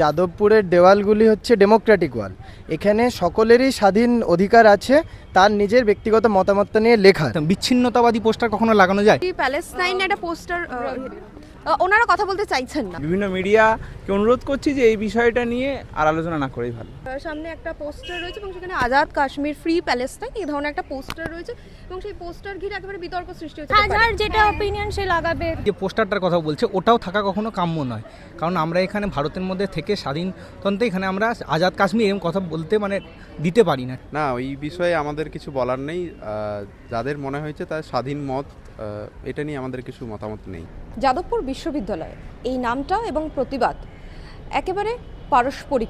যাদবপুরের দেওয়ালগুলি হচ্ছে ডেমোক্রেটিক ওয়াল। এখানে সকলেরই স্বাধীন অধিকার আছে তার নিজের ব্যক্তিগত মতামত নিয়ে লেখা। বিচ্ছিন্নতাবাদী পোস্টার কখনো লাগানো যায়? প্যালেস্টাইন একটা পোস্টার ওনারা কথা বলতে চাইছেন না। বিভিন্ন মিডিয়াকে অনুরোধ করছি যে এই বিষয়টা নিয়ে আর আলোচনা না করেই ভালো। সামনে একটা পোস্টার রয়েছে এবং সেখানে আজাদ কাশ্মীর ফ্রি প্যালেস্টাইন এই ধরনের একটা পোস্টার রয়েছে এবং সেই পোস্টার ঘিরে একেবারে বিতর্ক সৃষ্টি হচ্ছে হাজার যেটা অপিনিয়ন সে লাগাবে। যে পোস্টারটার কথা বলছে ওটাও থাকা কখনো কাম্য নয়। কারণ আমরা এখানে ভারতের মধ্যে থেকে স্বাধীনতন্ত্রে এখানে আমরা আজাদ কাশ্মীর এরকম কথা বলতে মানে দিতে পারি না। না ওই বিষয়ে আমাদের কিছু বলার নেই। যাদের মনে হয়েছে তার স্বাধীন মত এটা নিয়ে আমাদের কিছু মতামত নেই। যাদবপুর বিশ্ববিদ্যালয়। এই নামটা এবং প্রতিবাদ একেবারে পারস্পরিক।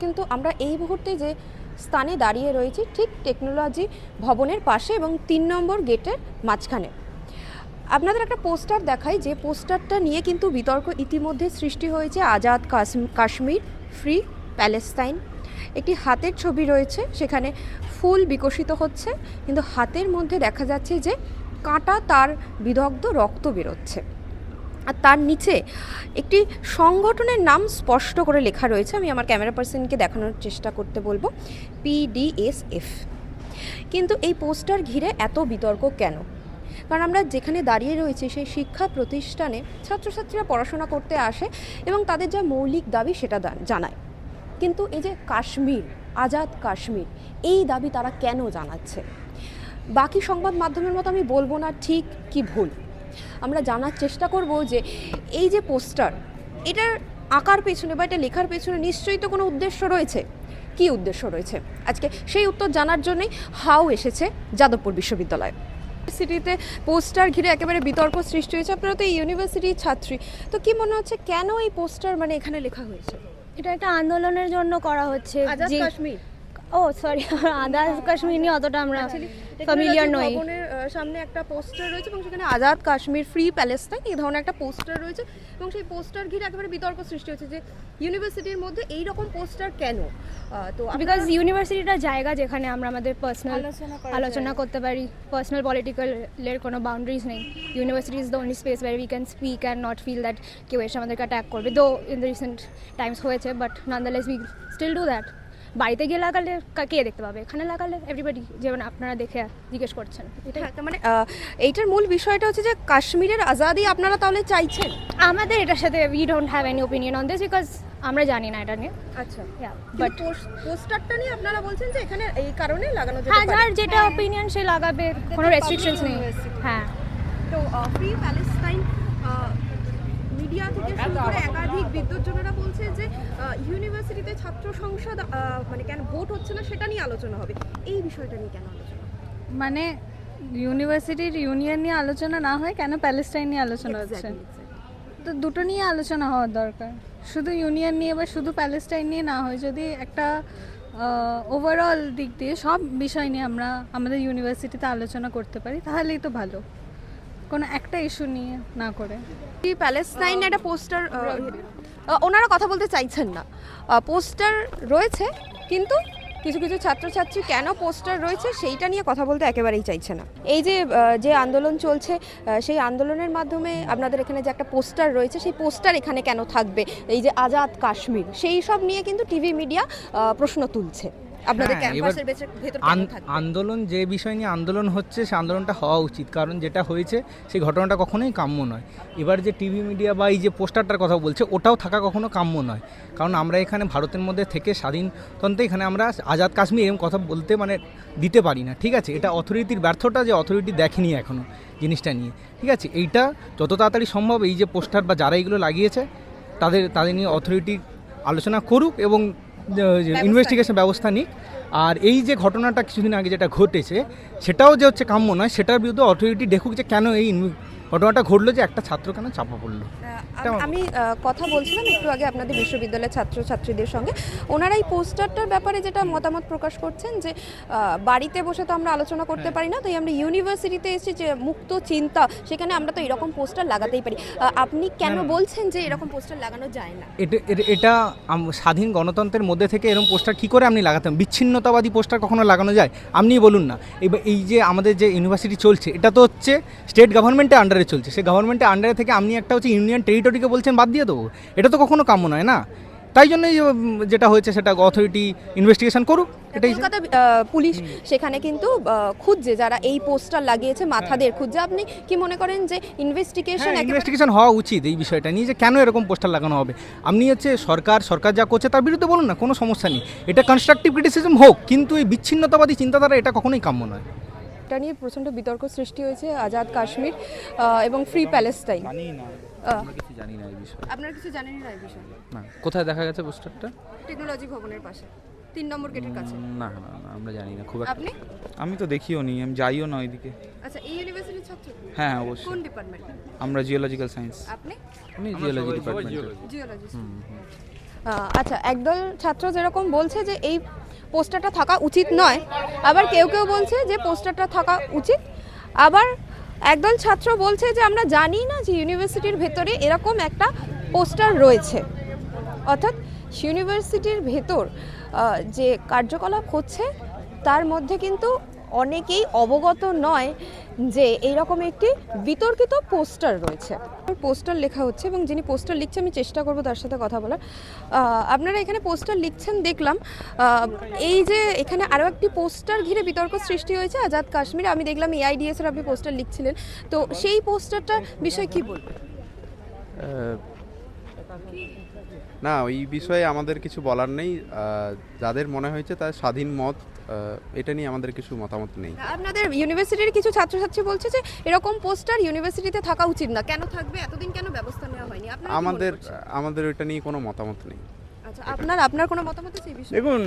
কিন্তু আমরা এই মুহূর্তে যে স্থানে দাঁড়িয়ে রয়েছি, ঠিক টেকনোলজি ভবনের পাশে এবং তিন নম্বর গেটের মাঝখানে। আপনাদের একটা পোস্টার দেখাই। যে পোস্টারটা নিয়ে কিন্তু বিতর্ক ইতিমধ্যে সৃষ্টি হয়েছে। আজাদ কাশ্ম- কাশ্মীর ফ্রি প্যালেস্তাইন। একটি হাতের ছবি রয়েছে, সেখানে ফুল বিকশিত হচ্ছে। কিন্তু হাতের মধ্যে দেখা যাচ্ছে যে কাঁটা তার বিদগ্ধ রক্ত বেরোচ্ছে। আর তার নিচে একটি সংগঠনের নাম স্পষ্ট করে লেখা রয়েছে। আমি আমার ক্যামেরা পার্সনকে দেখানোর চেষ্টা করতে বলব। পিডিএসএফ কিন্তু এই পোস্টার ঘিরে এত বিতর্ক কেন? কারণ আমরা যেখানে দাঁড়িয়ে রয়েছি, সেই শিক্ষা প্রতিষ্ঠানে ছাত্রছাত্রীরা পড়াশোনা করতে আসে এবং তাদের যা মৌলিক দাবি সেটা জানায়। কিন্তু এই যে কাশ্মীর, আজাদ কাশ্মীর, এই দাবি তারা কেন জানাচ্ছে? বাকি সংবাদ মাধ্যমের মতো আমি বলব না, ঠিক কি ভুল? আমরা জানার চেষ্টা করব যে এই যে পোস্টার এটার আঁকার পেছনে বা এটা লেখার পেছনে নিশ্চয়ই তো কোনো উদ্দেশ্য রয়েছে। কি উদ্দেশ্য রয়েছে? আজকে সেই উত্তর জানার জন্যই হাও এসেছে যাদবপুর বিশ্ববিদ্যালয়। ইউনিভার্সিটিতে পোস্টার ঘিরে একেবারে বিতর্ক সৃষ্টি হয়েছে। আপনারা তো এই ইউনিভার্সিটির ছাত্রী। তো কি মনে হচ্ছে কেন এই পোস্টার মানে এখানে লেখা হয়েছে? এটা একটা আন্দোলনের জন্য করা হচ্ছে। আজাদ যে কাশ্মীর। ও সরি আজাদ কাশ্মীর নিয়ে অতটা আমরা ফ্যামিলিয়ার নই। সামনে একটা পোস্টার রয়েছে এবং সেখানে আজাদ কাশ্মীর ফ্রি প্যালেস্তাইন এই ধরনের একটা পোস্টার রয়েছে এবং সেই পোস্টার ঘিরে একেবারে বিতর্ক সৃষ্টি হচ্ছে যে ইউনিভার্সিটির মধ্যে এই রকম পোস্টার কেন? তো বিকজ ইউনিভার্সিটিটা জায়গা যেখানে আমরা আমাদের পার্সোনাল আলোচনা আলোচনা করতে পারি পার্সোনাল পলিটিক্যালের কোনো বাউন্ডারিজ নেই। University is the only space where we can speak and not feel that কেউ এসে আমাদেরকে অ্যাটাক করবে though in the recent times হয়েছে but nonetheless we still do that বাড়িতে গিয়ে লাগালে কে দেখতে পাবে? এখানে লাগালে এভরিবাডি যেমন আপনারা দেখে জিজ্ঞেস করছেন এটা হ্যাঁ, মানে এইটার মূল বিষয়টা হচ্ছে যে কাশ্মীরের আজাদি আপনারা তাহলে চাইছেন? আমাদের এটার সাথে we don't have any opinion on this because আমরা জানি না এটা নিয়ে। আচ্ছা। বাট পোস্টারটা নিয়ে আপনারা বলছেন যে এখানে এই কারণে লাগানো যেতে হাজার পারে। যেটা ওপিনিয়ন সে লাগাবে কোনো রেস্ট্রিকশনস নেই। হ্যাঁ। তো ফ্রি প্যালেস্তাইন মিডিয়া থেকে শুরু করে একাধিক বিদ্যুৎজনেরা বলছে যে ইউনিভার্সিটিতে ছাত্র সংসদ মানে কেন ভোট হচ্ছে না সেটা নিয়ে আলোচনা হবে। এই বিষয়টা নিয়ে কেন আলোচনা? মানে ইউনিভার্সিটির ইউনিয়ন নিয়ে আলোচনা না হয় কেন প্যালেস্টাইন নিয়ে আলোচনা হচ্ছে. তো দুটো নিয়ে আলোচনা হওয়ার দরকার। শুধু ইউনিয়ন নিয়ে বা শুধু প্যালেস্টাইন নিয়ে না হয় যদি একটা ওভারঅল দিক দিয়ে সব বিষয় নিয়ে আমরা আমাদের ইউনিভার্সিটিতে আলোচনা করতে পারি তাহলেই তো ভালো। কোনো একটা ইস্যু নিয়ে না করে। ফ্রি প্যালেস্তাইন একটা পোস্টার ওনারা কথা বলতে চাইছেন না। পোস্টার রয়েছে, কিন্তু কিছু কিছু ছাত্রছাত্রী কেন পোস্টার রয়েছে সেইটা নিয়ে কথা বলতে একেবারেই চাইছে না। এই যে যে আন্দোলন চলছে সেই আন্দোলনের মাধ্যমে আপনাদের এখানে যে একটা পোস্টার রয়েছে, সেই পোস্টার এখানে কেন থাকবে? এই যে আজাদ কাশ্মীর, সেই সব নিয়ে কিন্তু টিভি মিডিয়া প্রশ্ন তুলছে। আপনাদের হ্যাঁ, ক্যাম্পাসের ভেতর আন- আন্দোলন যে বিষয় নিয়ে আন্দোলন হচ্ছে সে আন্দোলনটা হওয়া উচিত। কারণ যেটা হয়েছে সেই ঘটনাটা কখনোই কাম্য নয়। এবার যে টিভি মিডিয়া বা এই যে পোস্টারটার কথা বলছে ওটাও থাকা কখনো কাম্য নয়। কারণ আমরা এখানে ভারতের মধ্যে থেকে স্বাধীনতন্ত্রে এখানে আমরা আজাদ কাশ্মীর এরকম কথা বলতে মানে দিতে পারি না ঠিক আছে? এটা অথরিটির ব্যর্থতা যে অথরিটি দেখেনি এখনও জিনিসটা নিয়ে ঠিক আছে? এইটা যত তাড়াতাড়ি সম্ভব এই যে পোস্টার বা যারা এগুলো লাগিয়েছে তাদের তাদের নিয়ে অথরিটি আলোচনা করুক এবং ইনভেস্টিগেশন ব্যবস্থা নিক। আর এই যে ঘটনাটা কিছুদিন আগে যেটা ঘটেছে সেটাও যে হচ্ছে কাম্য নয় সেটার বিরুদ্ধে অথরিটি দেখুক যে কেন এই ঘটনাটা ঘটলো যে একটা ছাত্র কেন চাপা পড়ল? আমি কথা বলছিলাম একটু আগে আপনাদের বিশ্ববিদ্যালয়ের ছাত্রছাত্রীদের সঙ্গে। ওনারা এই পোস্টারটার ব্যাপারে যেটা মতামত প্রকাশ করছেন যে বাড়িতে বসে তো আমরা আলোচনা করতে হ্যাঁ। পারি না তাই আমরা ইউনিভার্সিটিতে এসেছি যে মুক্ত চিন্তা সেখানে আমরা তো এরকম পোস্টার লাগাতেই পারি। আপনি কেন। বলছেন যে এরকম পোস্টার লাগানো যায় না? এটা এটা- স্বাধীন গণতন্ত্রের মধ্যে থেকে এরকম পোস্টার কী করে আপনি লাগাতেন বিচ্ছিন্নতাবাদী পোস্টার কখনো লাগানো যায়? আপনি বলুন না। এই যে আমাদের যে ইউনিভার্সিটি চলছে এটা তো হচ্ছে স্টেট গভর্নমেন্টের আন্ডারে চলছে। সে গভর্নমেন্টের আন্ডারে থেকে আপনি একটা হচ্ছে ইউনিয়ন টেরিটরিকে বলছেন বাদ দিয়ে দেবো। এটা তো কখনো কাম্য নয় না? তাই জন্যই যেটা হয়েছে সেটা অথরিটি ইনভেস্টিগেশন করুক এটাই। কলকাতা পুলিশ সেখানে কিন্তু খুঁজছে যারা এই পোস্টার লাগিয়েছে মাথাদের খুঁজছে। আপনি কি মনে করেন যে ইনভেস্টিগেশন ইনভেস্টিগেশন হওয়া উচিত এই বিষয়টা নিয়ে যে কেন এরকম পোস্টার লাগানো হবে? আপনি হচ্ছে সরকার সরকার যা করছে তার বিরুদ্ধে বলুন না কোনো সমস্যা নেই। এটা কনস্ট্রাকটিভ ক্রিটিসিজম হোক কিন্তু এই বিচ্ছিন্নতাবাদী চিন্তাধারা এটা কখনোই কাম্য নয়। এটা নিয়ে প্রচণ্ড বিতর্ক সৃষ্টি হয়েছে আজাদ কাশ্মীর এবং ফ্রি প্যালেস্টাইন। জানি না আমরা কিছু জানি না এই বিষয়ে। আপনার কিছু জানেন না এই বিষয়ে? না কোথায় দেখা গেছে পোস্টারটা? টেকনোলজি ভবনের পাশে তিন নম্বর গেটের কাছে। না না না আমরা জানি না খুব আপনি? আমি তো দেখিও নি আমি যাইও না ওইদিকে। আচ্ছা এই ইউনিভার্সিটির ছাত্র হ্যাঁ কোন অবশ্যই। ডিপার্টমেন্ট আমরা জিওলজিক্যাল সায়েন্স আপনি? আমি জিওলজি ডিপার্টমেন্ট জিওলজিস্ট আচ্ছা একদল ছাত্র যেরকম বলছে যে এই পোস্টারটা থাকা উচিত নয়, আবার কেউ কেউ বলছে যে পোস্টারটা থাকা উচিত। আবার একদল ছাত্র বলছে যে আমরা জানি না যে ইউনিভার্সিটির ভেতরে এরকম একটা পোস্টার রয়েছে। অর্থাৎ ইউনিভার্সিটির ভেতর যে কার্যকলাপ হচ্ছে, তার মধ্যে কিন্তু অনেকেই অবগত নয় যে এইরকম একটি বিতর্কিত পোস্টার রয়েছে। পোস্টার লেখা হচ্ছে এবং যিনি পোস্টার লিখছে, আমি চেষ্টা করব তার সাথে কথা বলার। আপনারা এখানে পোস্টার লিখছেন, দেখলাম। এই যে এখানে আরও একটি পোস্টার ঘিরে বিতর্ক সৃষ্টি হয়েছে, আজাদ কাশ্মীর। আমি দেখলাম এআইডিএস এর আপনি পোস্টার লিখছিলেন। তো সেই পোস্টারটার বিষয়ে কি বলবেন? না ওই বিষয়ে আমাদের কিছু বলার নেই। যাদের মনে হয়েছে তার স্বাধীন মত এটা নিয়ে আমাদের কিছু মতামত নেই। আপনাদের ইউনিভার্সিটির কিছু ছাত্রছাত্রী বলছে যে এরকম পোস্টার ইউনিভার্সিটিতে থাকা উচিত না। কেন থাকবে? এতদিন কেন ব্যবস্থা নেওয়া হয়নি? আপনারা আমাদের আমাদের এটা নিয়ে কোনো মতামত নেই। আচ্ছা আপনার আপনার কোনো মতামত আছে এই বিষয়ে? দেখুন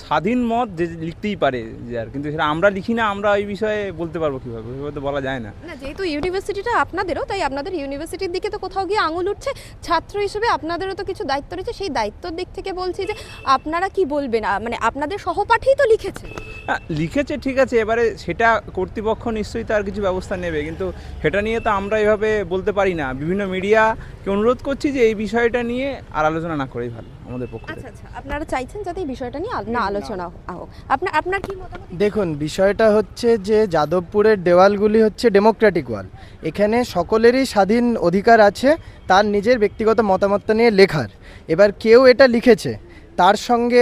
স্বাধীন মত যে লিখতেই পারে যে আর কিন্তু সেটা আমরা লিখি না আমরা ওই বিষয়ে বলতে পারব কীভাবে? ওইভাবে তো বলা যায় না। না যেহেতু ইউনিভার্সিটিটা আপনাদেরও তাই আপনাদের ইউনিভার্সিটির দিকে তো কোথাও গিয়ে আঙুল উঠছে। ছাত্র হিসেবে আপনাদেরও তো কিছু দায়িত্ব রয়েছে। সেই দায়িত্বর দিক থেকে বলছি যে আপনারা কি বলবেন? মানে আপনাদের সহপাঠীই তো লিখেছে। হ্যাঁ, লিখেছে ঠিক আছে এবারে সেটা কর্তৃপক্ষ নিশ্চয়ই তার কিছু ব্যবস্থা নেবে কিন্তু সেটা নিয়ে তো আমরা এভাবে বলতে পারি না। বিভিন্ন মিডিয়াকে অনুরোধ করছি যে এই বিষয়টা নিয়ে আর আলোচনা না করেই ভালো। আমাদের পক্ষ থেকে। আচ্ছা আচ্ছা আপনারা চাইছেন যাতে এই বিষয়টা নিয়ে আল- না আলোচনা হোক। আপনার আপনার কি মতামত? দেখুন বিষয়টা হচ্ছে যে যাদবপুরের দেওয়ালগুলি হচ্ছে ডেমোক্রেটিক ওয়াল এখানে সকলেরই স্বাধীন অধিকার আছে তার নিজের ব্যক্তিগত মতামত নিয়ে লেখার। এবার কেউ এটা লিখেছে তার সঙ্গে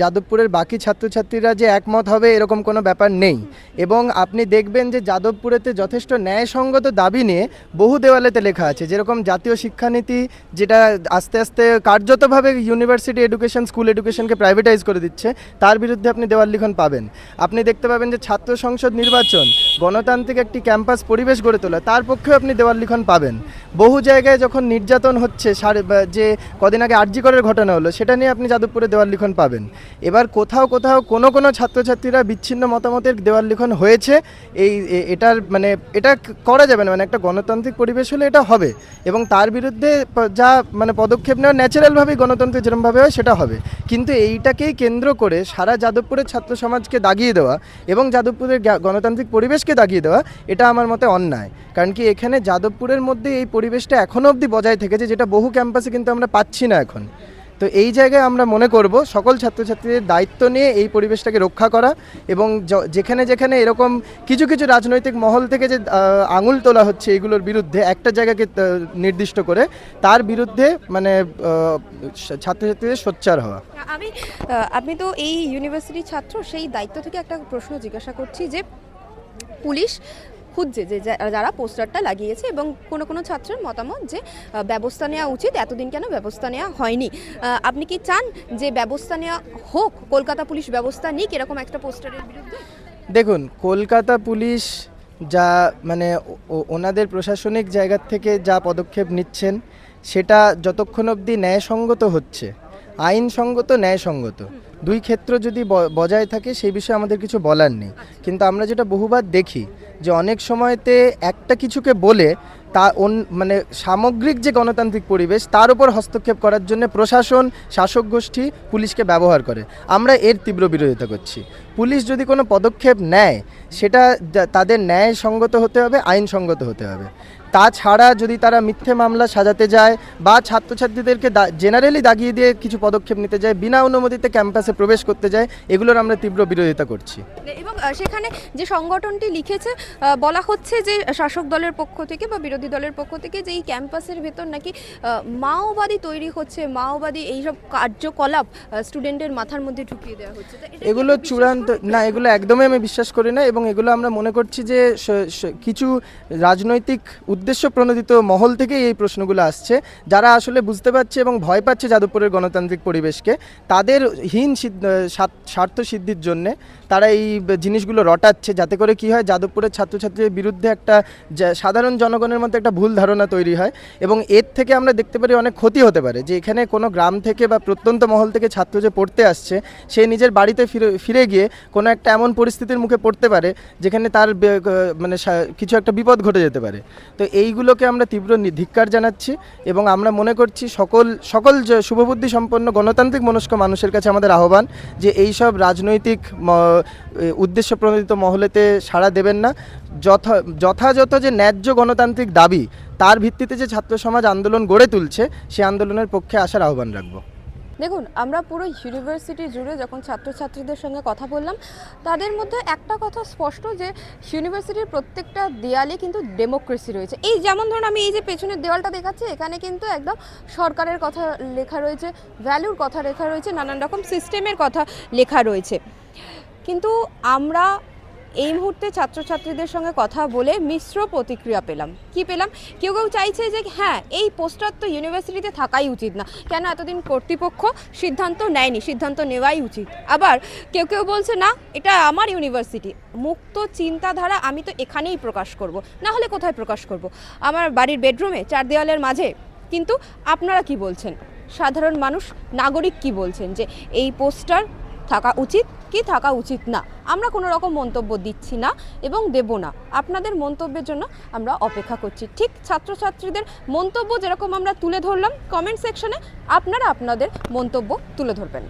যাদবপুরের বাকি ছাত্রছাত্রীরা যে একমত হবে এরকম কোনো ব্যাপার নেই। এবং আপনি দেখবেন যে যাদবপুরেতে যথেষ্ট ন্যায়সঙ্গত দাবি নিয়ে বহু দেওয়ালেতে লেখা আছে, যেরকম জাতীয় শিক্ষানীতি যেটা আস্তে আস্তে কার্যতভাবে ইউনিভার্সিটি এডুকেশন, স্কুল এডুকেশনকে প্রাইভেটাইজ করে দিচ্ছে, তার বিরুদ্ধে আপনি দেওয়াল লিখন পাবেন। আপনি দেখতে পাবেন যে ছাত্র সংসদ নির্বাচন গণতান্ত্রিক একটি ক্যাম্পাস পরিবেশ গড়ে তোলা, তার পক্ষেও আপনি দেওয়াল লিখন পাবেন। বহু জায়গায় যখন নির্যাতন হচ্ছে যে কদিন আগে আরজি করের ঘটনা হলো, সেটা নিয়ে আপনি যাদবপুরে দেওয়াল লিখন পাবেন। এবার কোথাও কোথাও কোনো কোনো ছাত্রছাত্রীরা বিচ্ছিন্ন মতামতের দেওয়াল লিখন হয়েছে। এই এটার মানে এটা করা যাবে না। মানে একটা গণতান্ত্রিক পরিবেশ হলে এটা হবে। এবং তার বিরুদ্ধে যা মানে পদক্ষেপ নেওয়া ন্যাচারালভাবেই গণতন্ত্র যেরমভাবে হয়, সেটা হবে। কিন্তু এইটাকেই কেন্দ্র করে সারা যাদবপুরের ছাত্র সমাজকে দাগিয়ে দেওয়া এবং যাদবপুরের গণতান্ত্রিক পরিবেশকে দাগিয়ে দেওয়া, এটা আমার মতে অন্যায়। কারণ কি এখানে যাদবপুরের মধ্যে এই পরিবেশটা এখনও অবধি বজায় থেকেছে, যেটা বহু ক্যাম্পাসে কিন্তু আমরা পাচ্ছি না এখন। তো এই জায়গায় আমরা মনে করব, সকল ছাত্রছাত্রীদের দায়িত্ব নিয়ে এই পরিবেশটাকে রক্ষা করা এবং যেখানে যেখানে এরকম কিছু কিছু রাজনৈতিক মহল থেকে যে আঙুল তোলা হচ্ছে এগুলোর বিরুদ্ধে একটা জায়গাকে নির্দিষ্ট করে, তার বিরুদ্ধে মানে ছাত্রছাত্রীদের সোচ্চার হওয়া। আমি আপনি তো এই ইউনিভার্সিটির ছাত্র, সেই দায়িত্ব থেকে একটা প্রশ্ন জিজ্ঞাসা করছি যে পুলিশ খুঁজছে যে যারা পোস্টারটা লাগিয়েছে এবং কোনো কোনো ছাত্রের মতামত যে ব্যবস্থা নেওয়া উচিত, এতদিন কেন ব্যবস্থা নেওয়া হয়নি। আপনি কি চান যে ব্যবস্থা নেওয়া হোক? কলকাতা পুলিশ ব্যবস্থা নিক এরকম একটা পোস্টারের বিরুদ্ধে? দেখুন, কলকাতা পুলিশ যা মানে ওনাদের প্রশাসনিক জায়গার থেকে যা পদক্ষেপ নিচ্ছেন, সেটা যতক্ষণ অবধি ন্যায়সঙ্গত হচ্ছে। আইনসঙ্গত, ন্যায়সঙ্গত। দুই ক্ষেত্র যদি বজায় থাকে, সেই বিষয়ে আমাদের কিছু বলার নেই। কিন্তু আমরা যেটা বহুবার দেখি, যে অনেক সময়তে একটা কিছুকে বলে তা মানে সামগ্রিক যে গণতান্ত্রিক পরিবেশ, তার উপর হস্তক্ষেপ করার জন্য প্রশাসন, শাসক গোষ্ঠী, পুলিশকে ব্যবহার করে। আমরা এর তীব্র বিরোধিতা করছি। পুলিশ যদি কোনো পদক্ষেপ নেয়, সেটা তাদের ন্যায়সঙ্গত হতে হবে, আইনসঙ্গত হতে হবে। তাছাড়া যদি তারা মিথ্যে মামলা সাজাতে যায় বা ছাত্রছাত্রীদেরকে জেনারেলি দাগিয়ে দিয়ে কিছু পদক্ষেপ নিতে যায় বিনা অনুমতিতে ক্যাম্পাসে প্রবেশ করতে যায় এগুলোর আমরা তীব্র বিরোধিতা করছি। এবং সেখানে যে সংগঠনটি লিখেছে বলা হচ্ছে যে শাসক দলের পক্ষ থেকে বা বিরোধী দলের পক্ষ থেকে যে এই ক্যাম্পাসের ভেতর নাকি মাওবাদী তৈরি হচ্ছে মাওবাদী এইসব কার্যকলাপ স্টুডেন্টের মাথার মধ্যে ঢুকিয়ে দেওয়া হচ্ছে। এগুলো চূড়ান্ত না এগুলো একদমই আমি বিশ্বাস করি না এবং এগুলো আমরা মনে করছি যে কিছু রাজনৈতিক উদ্দেশ্য প্রণোদিত মহল থেকেই এই প্রশ্নগুলো আসছে। যারা আসলে বুঝতে পারছে এবং ভয় পাচ্ছে যাদবপুরের গণতান্ত্রিক পরিবেশকে, তাদের হীন স্বার্থ- সিদ্ধির জন্যে তারা এই জিনিসগুলো রটাচ্ছে। যাতে করে কি হয়, যাদবপুরের ছাত্রছাত্রীদের বিরুদ্ধে একটা সাধারণ জনগণের মধ্যে একটা ভুল ধারণা তৈরি হয় এবং এর থেকে আমরা দেখতে পারি অনেক ক্ষতি হতে পারে। যে এখানে কোনো গ্রাম থেকে বা প্রত্যন্ত মহল থেকে ছাত্র যে পড়তে আসছে, সে নিজের বাড়িতে ফিরে ফিরে গিয়ে কোনো একটা এমন পরিস্থিতির মুখে পড়তে পারে, যেখানে তার মানে কিছু একটা বিপদ ঘটে যেতে পারে। তো এইগুলোকে আমরা তীব্র ধিক্কার জানাচ্ছি এবং আমরা মনে করছি সকল সকল শুভবুদ্ধি সম্পন্ন গণতান্ত্রিক মনস্ক মানুষের কাছে আমাদের আহ্বান যে এই সব রাজনৈতিক উদ্দেশ্য প্রণোদিত মহলেতে সাড়া দেবেন না। যথা, যথাযথ যে ন্যায্য গণতান্ত্রিক দাবি, তার ভিত্তিতে যে ছাত্র সমাজ আন্দোলন গড়ে তুলছে, সে আন্দোলনের পক্ষে আসার আহ্বান রাখব। দেখুন, আমরা পুরো ইউনিভার্সিটি জুড়ে যখন ছাত্রছাত্রীদের সঙ্গে কথা বললাম, তাদের মধ্যে একটা কথা স্পষ্ট যে ইউনিভার্সিটির প্রত্যেকটা দেয়ালে কিন্তু ডেমোক্রেসি রয়েছে। এই যেমন ধরুন আমি এই যে পেছনের দেওয়ালটা দেখাচ্ছি, এখানে কিন্তু একদম সরকারের কথা লেখা রয়েছে ভ্যালুর কথা লেখা রয়েছে, নানান রকম সিস্টেমের কথা লেখা রয়েছে। কিন্তু আমরা এই মুহূর্তে ছাত্রছাত্রীদের সঙ্গে কথা বলে মিশ্র প্রতিক্রিয়া পেলাম। কি পেলাম? কেউ কেউ চাইছে যে হ্যাঁ এই পোস্টার তো ইউনিভার্সিটিতে থাকাই উচিত না। কেন এতদিন কর্তৃপক্ষ সিদ্ধান্ত নেয়নি? সিদ্ধান্ত নেওয়াই উচিত। আবার কেউ কেউ বলছে, না, এটা আমার ইউনিভার্সিটি। মুক্ত চিন্তাধারা আমি তো এখানেই প্রকাশ করব। না হলে কোথায় প্রকাশ করব? আমার বাড়ির বেডরুমে, চার দেওয়ালের মাঝে। কিন্তু আপনারা কি বলছেন? সাধারণ মানুষ, নাগরিক কি বলছেন যে, এই পোস্টার থাকা উচিত কি থাকা উচিত না। আমরা কোনো রকম মন্তব্য দিচ্ছি না এবং দেব না। আপনাদের মন্তব্যের জন্য আমরা অপেক্ষা করছি। ঠিক ছাত্রছাত্রীদের মন্তব্য যেরকম আমরা তুলে ধরলাম কমেন্ট সেকশনে আপনারা আপনাদের মন্তব্য তুলে ধরবেন।